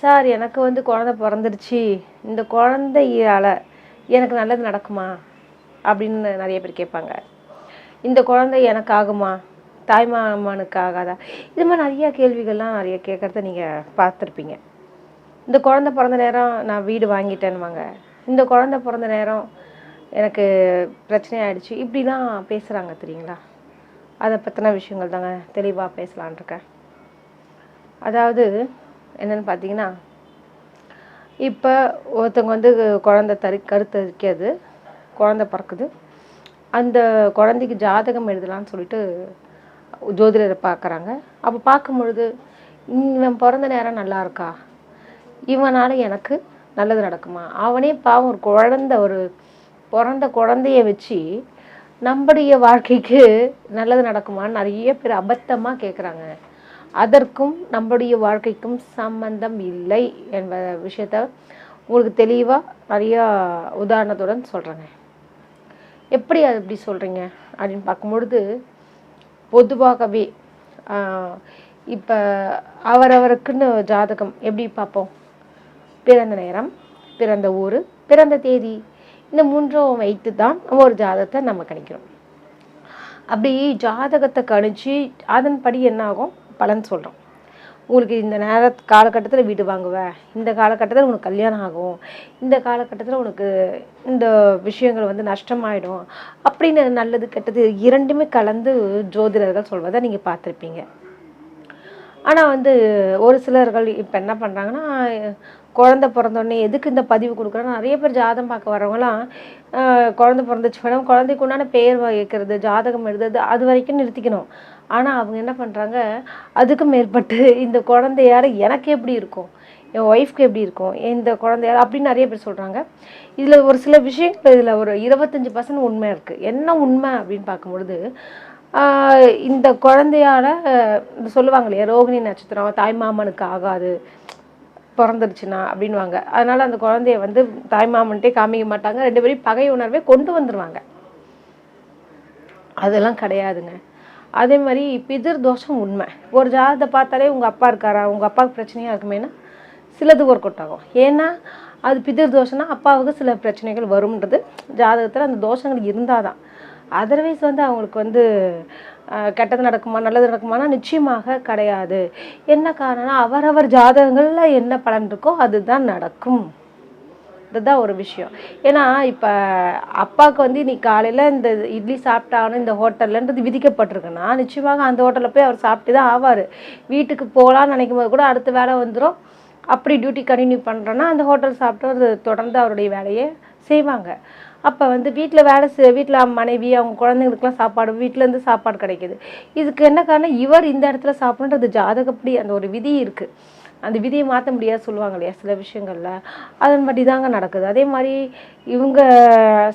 Sir எனக்கு வந்து குழந்தை பிறந்துருச்சு. இந்த குழந்தையால் எனக்கு நல்லது நடக்குமா? அப்படின்னு நிறைய பேர் கேட்பாங்க. இந்த குழந்தை எனக்கு ஆகுமா தாய்மாமனுக்கு ஆகாதா இது மாதிரி நிறையா கேள்விகள்லாம் நிறைய கேட்குறத நீங்கள் பார்த்துருப்பீங்க. இந்த குழந்தை பிறந்த நேரம் நான் வீடு வாங்கிட்டேன்னுவாங்க. இந்த குழந்தை பிறந்த நேரம் எனக்கு பிரச்சனை ஆயிடுச்சு இப்படிலாம் பேசுகிறாங்க தெரியுங்களா? அதை பற்றின விஷயங்கள் தாங்க தெளிவாக பேசலான் இருக்கேன் அதாவது என்னன்னு பார்த்தீங்கன்னா இப்போ ஒருத்தவங்க வந்து குழந்த தறி கருத்தரிக்காது குழந்த பிறக்குது. அந்த குழந்தைக்கு ஜாதகம் எழுதலாம்னு சொல்லிட்டு ஜோதிடரை பார்க்குறாங்க. அப்போ பார்க்கும்பொழுது இவன் பிறந்த நேரம் நல்லா இருக்கா? இவனால் எனக்கு நல்லது நடக்குமா? அவனே பாவம் ஒரு குழந்த ஒரு பிறந்த குழந்தைய வச்சு நம்முடைய வாழ்க்கைக்கு நல்லது நடக்குமான்னு நிறைய பேர் அபத்தமாக கேட்குறாங்க அதற்கும் நம்முடைய வாழ்க்கைக்கும் சம்பந்தம் இல்லை என்ப விஷயத்த உங்களுக்கு தெளிவாக நிறையா உதாரணத்துடன் சொல்கிறேங்க எப்படி அது இப்படி சொல்கிறீங்க அப்படின்னு பார்க்கும்பொழுது பொதுவாகவே இப்போ அவரவருக்குன்னு ஜாதகம் எப்படி பார்ப்போம்? பிறந்த நேரம் பிறந்த ஊர் பிறந்த தேதி இந்த மூன்றும் வைத்து தான் நம்ம ஒரு ஜாதகத்தை நம்ம கணிக்கிறோம். அப்படி ஜாதகத்தை கணிச்சு அதன்படி என்ன ஆகும்? பலன் சொல்கிறோம் உங்களுக்கு இந்த நேர காலகட்டத்தில் வீடு வாங்குவ இந்த காலகட்டத்தில் உனக்கு கல்யாணம் ஆகும் இந்த காலகட்டத்தில் உனக்கு இந்த விஷயங்கள் வந்து நஷ்டமாயிடும் அப்படின்னு நல்லது கெட்டது இரண்டுமே கலந்து ஜோதிடர்கள் சொல்வதை நீங்கள் பார்த்துருப்பீங்க. ஆனால் வந்து ஒரு சிலர்கள் இப்போ என்ன பண்ணுறாங்கன்னா குழந்த பிறந்தோடனே எதுக்கு இந்த பதிவு கொடுக்குறோன்னா நிறைய பேர் ஜாதகம் பார்க்க வரவங்களாம் ஆஹ் குழந்தை பிறந்துச்சு மேடம் குழந்தைக்கு உண்டான பெயர் வைக்கிறது ஜாதகம் எழுதுறது அது வரைக்கும் நிறுத்திக்கணும். ஆனால் அவங்க என்ன பண்ணுறாங்க அதுக்கு மேற்பட்டு இந்த குழந்தையார எனக்கு எப்படி இருக்கும்? என் ஒய்ஃப்க்கு எப்படி இருக்கும்? இந்த குழந்தையார் அப்படின்னு நிறைய பேர் சொல்கிறாங்க இதில் ஒரு சில விஷயங்கள் இதில் ஒரு இருபத்தஞ்சி பர்சன்ட் உண்மை இருக்குது என்ன உண்மை அப்படின்னு பார்க்கும்பொழுது இந்த குழந்தையால சொல்லுவாங்க இல்லையா ரோகிணி நட்சத்திரம் தாய்மாமனுக்கு ஆகாது பிறந்துருச்சுன்னா அப்படின்வாங்க அதனால் அந்த குழந்தைய வந்து தாய்மாமன்ட்டே காமிக்க மாட்டாங்க. ரெண்டு பேரும் பகை உணர்வே கொண்டு வந்துடுவாங்க அதெல்லாம் கிடையாதுங்க. அதே மாதிரி பிதிர் தோஷம் உண்மை. ஒரு ஜாதகத்தை பார்த்தாலே உங்கள் அப்பா இருக்காரா? உங்கள் அப்பாவுக்கு பிரச்சனையாக இருக்குமேனா சிலது ஒர்க் அவுட் ஆகும் ஏன்னா அது பிதிர் தோஷம்னா அப்பாவுக்கு சில பிரச்சனைகள் வரும்ன்றது ஜாதகத்தில் அந்த தோஷங்கள் இருந்தால் தான் அதர்வைஸ் வந்து அவங்களுக்கு வந்து கெட்டது நடக்குமா நல்லது நடக்குமானா நிச்சயமாக கிடையாது. என்ன காரணம்னா அவரவர் ஜாதகங்களில் என்ன பலன் இருக்கோ அதுதான் நடக்கும். இதுதான் ஒரு விஷயம். ஏன்னா இப்போ அப்பாவுக்கு வந்து நீ காலையில் இந்த இட்லி சாப்பிட்டாகணும் இந்த ஹோட்டல்லன்றது விதிக்கப்பட்டிருக்குன்னா நிச்சயமாக அந்த ஹோட்டலில் போய் அவர் சாப்பிட்டு தான் ஆவார். வீட்டுக்கு போகலான்னு நினைக்கும் போது கூட அடுத்த வேலை வந்துடும் அப்படி டியூட்டி கண்டினியூ பண்ணுறோன்னா அந்த ஹோட்டல் சாப்பிட்டு அவர் தொடர்ந்து அவருடைய வேலையை செய்வாங்க. அப்போ வந்து வீட்டில் வேலை செய் வீட்டில் மனைவி அவங்க குழந்தைங்களுக்குலாம் சாப்பாடு வீட்டிலேருந்து சாப்பாடு கிடைக்குது. இதுக்கு என்ன காரணம்? இவர் இந்த இடத்துல சாப்பிட்றது ஜாதகப்படி அந்த ஒரு விதி இருக்குது அந்த விதியை மாற்ற முடியாது சொல்லுவாங்க இல்லையா சில விஷயங்களில். அதன்படி தாங்க நடக்குது. அதே மாதிரி இவங்க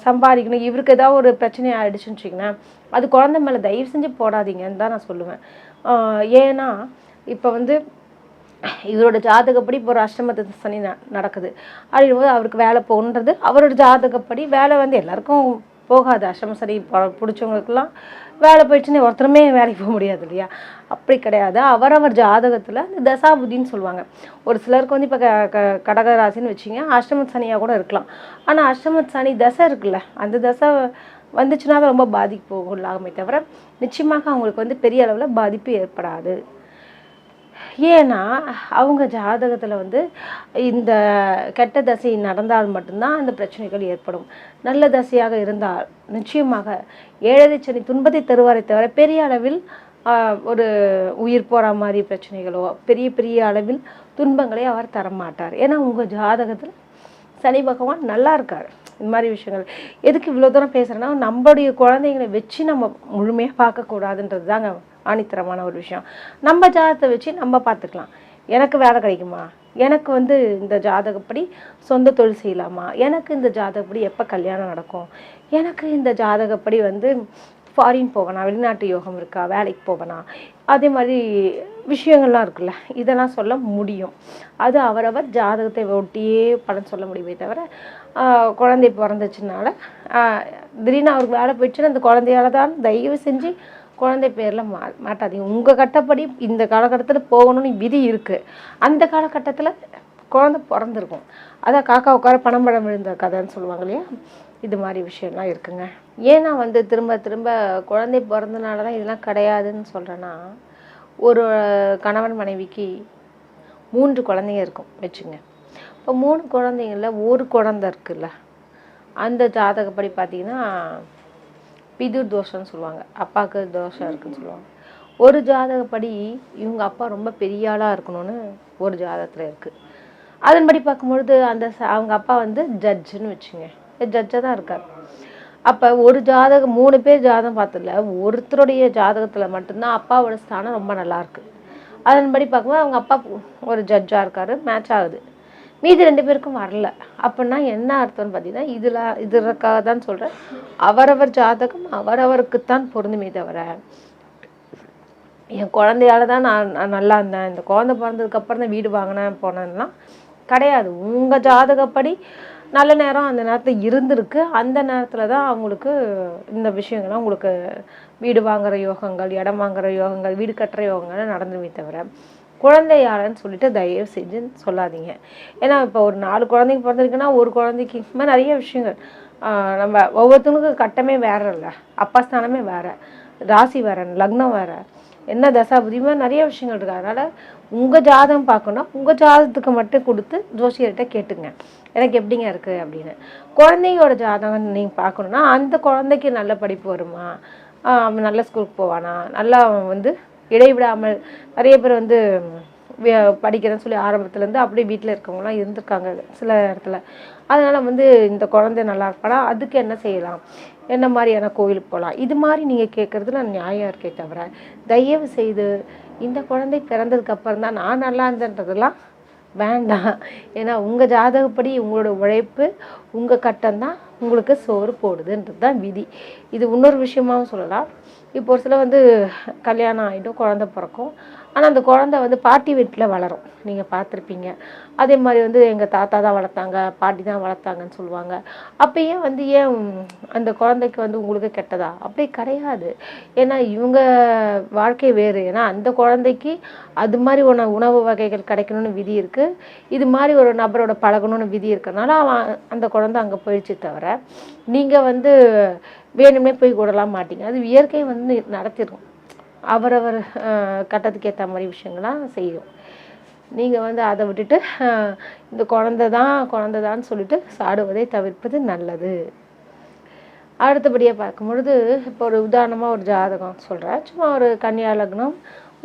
சம்பாதிக்கணும் இவருக்கு ஏதாவது ஒரு பிரச்சனை ஆகிடுச்சுன்னு வச்சிங்கன்னா அது குழந்தை மேலே தயவு செஞ்சு போடாதீங்கன்னு தான் நான் சொல்லுவேன். ஏன்னா இப்போ வந்து இவரோட ஜாதகப்படி இப்போ ஒரு அஷ்டமத்து சனி ந நடக்குது. அப்படின்னும் போது அவருக்கு வேலை போகணுன்றது அவரோட ஜாதகப்படி வேலை வந்து எல்லாருக்கும் போகாது அஷ்டம சனி பிடிச்சவங்களுக்குலாம் வேலை போயிடுச்சுன்னு ஒருத்தருமே வேலைக்கு போக முடியாது இல்லையா? அப்படி கிடையாது. அவரவர் ஜாதகத்தில் இந்த தசாபுதின்னு சொல்லுவாங்க. ஒரு சிலருக்கு வந்து இப்போ க க கடக ராசின்னு வச்சிங்க அஷ்டம சனியாக கூட இருக்கலாம். ஆனால் அஷ்டம சனி தசை இருக்குல்ல அந்த தசை வந்துச்சுன்னா தான் ரொம்ப பாதிப்பு உள்ளாகுமே தவிர நிச்சயமாக அவங்களுக்கு வந்து பெரிய அளவில் பாதிப்பு ஏற்படாது. ஏன்னா அவங்க ஜாதகத்தில் வந்து இந்த கெட்ட தசை நடந்தால் மட்டும்தான் அந்த பிரச்சனைகள் ஏற்படும். நல்ல தசையாக இருந்தால் நிச்சயமாக ஏழரை சனி துன்பத்தை தருவாரே தவிர பெரிய அளவில் ஒரு உயிர் போகிற மாதிரி பிரச்சனைகளோ பெரிய பெரிய அளவில் துன்பங்களை அவர் தரமாட்டார். ஏன்னா உங்கள் ஜாதகத்தில் சனி பகவான் நல்லா இருக்கார். இந்த மாதிரி விஷயங்கள். எதுக்கு இவ்வளோ தூரம் பேசுகிறேன்னா நம்மளுடைய குழந்தைங்களை வச்சு நம்ம முழுமையாக பார்க்கக்கூடாதுன்றது தாங்க ஆணித்தரமான ஒரு விஷயம். நம்ம ஜாதகத்தை வச்சு நம்ம பார்த்துக்கலாம். எனக்கு வேலை கிடைக்குமா? எனக்கு வந்து இந்த ஜாதகப்படி சொந்த தொழில் செய்யலாமா? எனக்கு இந்த ஜாதகப்படி எப்போ கல்யாணம் நடக்கும்? எனக்கு இந்த ஜாதகப்படி வந்து ஃபாரின் போவேனா வெளிநாட்டு யோகம் இருக்கா? வேலைக்கு போவேனா அதே மாதிரி விஷயங்கள்லாம் இருக்குல்ல இதெல்லாம் சொல்ல முடியும். அது அவரவர் ஜாதகத்தை ஒட்டியே படம் சொல்ல முடியுமே தவிர குழந்தை பிறந்துச்சுனால திடீர்னு அவருக்கு வேலை போயிடுச்சுன்னா அந்த குழந்தையால தான் தயவு செஞ்சு குழந்தை பேரில் மா மாட்டாதீங்க. உங்கள் கட்டப்படி இந்த காலகட்டத்தில் போகணும்னு விதி இருக்குது அந்த காலகட்டத்தில் குழந்தை பிறந்திருக்கும். அதான் காக்கா உட்கார பணம் படம் விழுந்த கதைன்னு சொல்லுவாங்க இல்லையா? இது மாதிரி விஷயம்லாம் இருக்குங்க. ஏன் நான் வந்து திரும்ப திரும்ப குழந்தை பிறந்தனால தான் இதெல்லாம் கிடையாதுன்னு சொல்கிறேன்னா ஒரு கணவன் மனைவிக்கு மூன்று குழந்தைங்க இருக்கும் வச்சுங்க. இப்போ மூணு குழந்தைங்கள ஒரு குழந்த இருக்குல்ல. அந்த ஜாதகப்படி பார்த்தீங்கன்னா பிதுர் தோஷம்னு சொல்லுவாங்க. அப்பாவுக்கு தோஷம் இருக்குன்னு சொல்லுவாங்க. ஒரு ஜாதகப்படி இவங்க அப்பா ரொம்ப பெரிய ஆளாக இருக்கணும்னு ஒரு ஜாதகத்தில் இருக்குது அதன்படி பார்க்கும்பொழுது அந்த அவங்க அப்பா வந்து ஜட்ஜுன்னு வச்சுங்க. ஜட்ஜாக தான் இருக்கார். அப்போ ஒரு ஜாதகம் மூணு பேர் ஜாதகம் பார்த்ததில்ல ஒருத்தருடைய ஜாதகத்தில் மட்டும்தான் அப்பாவோட ஸ்தானம் ரொம்ப நல்லாயிருக்கு அதன்படி பார்க்கும்போது அவங்க அப்பா ஒரு ஜட்ஜாக இருக்கார் மேட்ச் ஆகுது. மீதி ரெண்டு பேருக்கும் வரல. அப்படின்னா என்ன அர்த்தம்னு பார்த்தீங்கன்னா இதில் இதற்காக தான் சொல்கிறேன் அவரவர் ஜாதகம் அவரவருக்குத்தான் பொருந்துமே தவிர என் குழந்தையால தான் நான் நான் நல்லா இருந்தேன். இந்த குழந்தை பிறந்ததுக்கப்புறம் தான் வீடு வாங்கினேன் போனேன்லாம் கிடையாது. உங்கள் ஜாதகப்படி நல்ல நேரம் அந்த நேரத்தில் இருந்திருக்கு. அந்த நேரத்தில் தான் அவங்களுக்கு இந்த விஷயங்கள்லாம் உங்களுக்கு வீடு வாங்குகிற யோகங்கள் இடம் வாங்குகிற யோகங்கள் வீடு கட்டுற யோகங்கள்லாம் நடந்துமே தவிர குழந்தையாலன்னு சொல்லிட்டு தயவு செஞ்சு சொல்லாதீங்க. ஏன்னா இப்போ ஒரு நாலு குழந்தைங்க பிறந்திருக்குன்னா ஒரு குழந்தைக்கு இந்த மாதிரி நிறைய விஷயங்கள். நம்ம ஒவ்வொருத்தவங்களுக்கும் கட்டமே வேற இல்லை அப்பா ஸ்தானமே வேறு. ராசி வேற லக்னம் வேறு. என்ன தசாபுதியுமே நிறைய விஷயங்கள் இருக்கு. அதனால் உங்கள் ஜாதகம் பார்க்கணும்னா உங்கள் ஜாதகத்துக்கு மட்டும் கொடுத்து ஜோசியர்கிட்ட கேட்டுங்க. எனக்கு எப்படிங்க இருக்குது அப்படின்னு. குழந்தையோட ஜாதகம் நீங்கள் பார்க்கணுன்னா அந்த குழந்தைக்கு நல்ல படிப்பு வருமா? அவன் நல்ல ஸ்கூலுக்கு போவானா? நல்லா அவன் வந்து இடைவிடாமல் நிறைய பேர் வந்து படிக்கிறேன்னு சொல்லி ஆரம்பத்துலேருந்து அப்படியே வீட்டில் இருக்கவங்களாம் இருந்திருக்காங்க சில இடத்துல. அதனால் வந்து இந்த குழந்தை நல்லா இருப்பானா அதுக்கு என்ன செய்யலாம்? என்ன மாதிரியான கோயிலுக்கு போகலாம்? இது மாதிரி நீங்கள் கேட்குறதுல நியாயம் இருக்கே தவிர தயவு செய்து இந்த குழந்தை பிறந்ததுக்கு அப்புறம் தான் நான் நல்லா இருந்தேன்றதெல்லாம் வேண்டாம். ஏன்னா உங்கள் ஜாதகப்படி உங்களோட உழைப்பு உங்கள் கட்டம் தான் உங்களுக்கு சோறு போடுதுன்றது தான் விதி. இது இன்னொரு விஷயமாவும் சொல்லலாம். இப்போ ஒரு சில வந்து கல்யாணம் ஆகிடும் குழந்த பிறக்கும். ஆனால் அந்த குழந்தை வந்து பாட்டி வீட்டில் வளரும். நீங்கள் பார்த்துருப்பீங்க. அதே மாதிரி வந்து எங்கள் தாத்தா தான் வளர்த்தாங்க பாட்டி தான் வளர்த்தாங்கன்னு சொல்லுவாங்க. அப்போ ஏன் வந்து ஏன் அந்த குழந்தைக்கு வந்து உங்களுக்கு கெட்டதா? அப்படி கிடையாது. ஏன்னா இவங்க வாழ்க்கை வேறு. ஏன்னா அந்த குழந்தைக்கு அது மாதிரி உண உணவு வகைகள் கிடைக்கணும்னு விதி இருக்குது இது மாதிரி ஒரு நபரோட பழகணும்னு விதி இருக்கிறதுனால அவன் அந்த குழந்தை அங்கே போயிடுச்சு தவிர நீங்கள் வந்து வேணுமே போய் கூடலாம் மாட்டீங்க. அது இயற்கை வந்து நடத்திடும் அவரவர் கட்டத்துக்கு ஏற்ற மாதிரி விஷயங்கள்லாம் செய்யும். நீங்கள் வந்து அதை விட்டுட்டு இந்த குழந்தை தான் குழந்தை தான் சொல்லிட்டு சாடுவதை தவிர்ப்பது நல்லது. அடுத்தபடியாக பார்க்கும் பொழுது இப்போ ஒரு உதாரணமாக ஒரு ஜாதகம் சொல்கிறேன் சும்மா ஒரு கன்னியா லக்னம்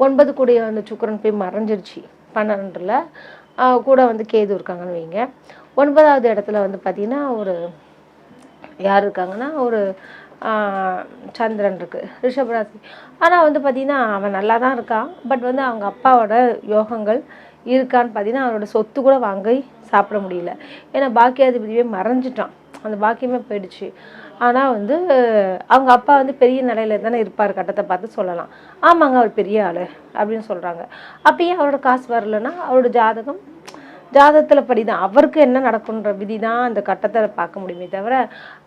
ஒன்பது கூடிய அந்த சுக்கரன் போய் மறைஞ்சிருச்சு பன்னெண்டில். கூட வந்து கேது இருக்காங்கன்னு வைங்க. ஒன்பதாவது இடத்துல வந்து பார்த்திங்கன்னா ஒரு யார் இருக்காங்கன்னா ஒரு சந்திரன் ரிஷப் ரிஷபராசி. ஆனால் வந்து பார்த்திங்கன்னா அவன் நல்லா தான் இருக்கான். பட் வந்து அவங்க அப்பாவோட யோகங்கள் இருக்கான்னு பார்த்தீங்கன்னா அவரோட சொத்து கூட வாங்கி சாப்பிட முடியல. ஏன்னா பாக்கியாதிபதியே மறைஞ்சிட்டான். அந்த பாக்கியமே போயிடுச்சு. ஆனால் வந்து அவங்க அப்பா வந்து பெரிய நிலையில தானே இருப்பார் கட்டத்தை பார்த்து சொல்லலாம். ஆமாங்க அவர் பெரிய ஆள் அப்படின்னு சொல்கிறாங்க அப்பயும் அவரோட காசு வரலன்னா அவரோட ஜாதகம் ஜாதகத்தில் படி தான் அவருக்கு என்ன நடக்குன்ற விதி தான் அந்த கட்டத்தில் பார்க்க முடியுமே தவிர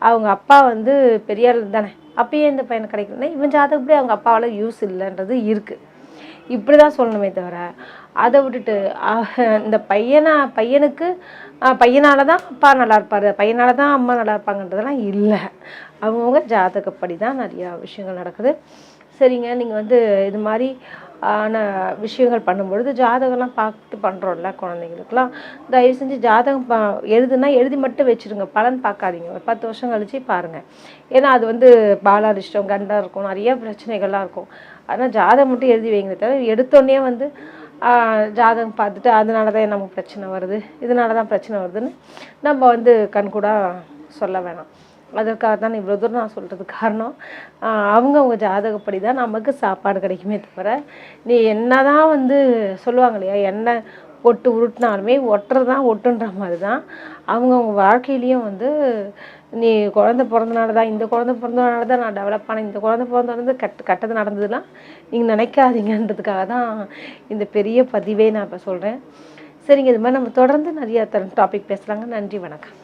அவங்க அப்பா வந்து பெரியார் தானே அப்பயே இந்த பையன் கிடைக்கலன்னா இவன் ஜாதகப்படி அவங்க அப்பாவால் யூஸ் இல்லைன்றது இருக்குது இப்படி தான் சொல்லணுமே தவிர அதை விட்டுட்டு இந்த பையனை பையனுக்கு பையனால் தான் அப்பா நல்லா இருப்பார் பையனால் தான் அம்மா நல்லா இருப்பாங்கன்றதெல்லாம் இல்லை. அவங்கவுங்க ஜாதகப்படி தான் நிறையா விஷயங்கள் நடக்குது. சரிங்க நீங்கள் வந்து இது மாதிரி ஆன விஷயங்கள் பண்ணும்பொழுது ஜாதகம்லாம் பார்த்து பண்ணுறோம்ல குழந்தைங்களுக்குலாம் தயவு செஞ்சு ஜாதகம் பா எழுதுனா எழுதி மட்டும் வச்சுருங்க. பலன் பார்க்காதீங்க. ஒரு பத்து வருஷம் கழிச்சு பாருங்கள் ஏன்னா அது வந்து பாலாரிஷ்டம் கண்டம் இருக்கும் நிறைய பிரச்சனைகள்லாம் இருக்கும். ஆனால் ஜாதகம் மட்டும் எழுதி வைங்க தவிர எடுத்தோடனே வந்து ஜாதகம் பார்த்துட்டு அதனால தான் நமக்கு பிரச்சனை வருது. இதனால தான் பிரச்சனை வருதுன்னு நம்ம வந்து கண்கூடாக சொல்ல வேணாம். அதற்காக தான் இவ்வளோ தூரம் நான் சொல்கிறதுக்கு காரணம். அவங்கவுங்க ஜாதகப்படி தான் நமக்கு சாப்பாடு கிடைக்குமே தவிர நீ என்ன தான் வந்து சொல்லுவாங்க இல்லையா என்ன ஒட்டு உருட்டினாலுமே ஒட்டுறது தான் ஒட்டுன்ற மாதிரி தான் அவங்கவுங்க வாழ்க்கையிலையும் வந்து நீ குழந்தை பிறந்தனால தான் இந்த குழந்தை பிறந்தனால தான் நான் டெவலப் ஆனேன் இந்த குழந்தை பிறந்தனால கட் கட்டது நடந்ததுலாம் நீங்கள் நினைக்காதீங்கன்றதுக்காக தான் இந்த பெரிய பதிவே நான் இப்போ சொல்கிறேன் சரிங்க இது மாதிரி நம்ம தொடர்ந்து நிறைய டாபிக் பேசுகிறாங்க நன்றி வணக்கம்.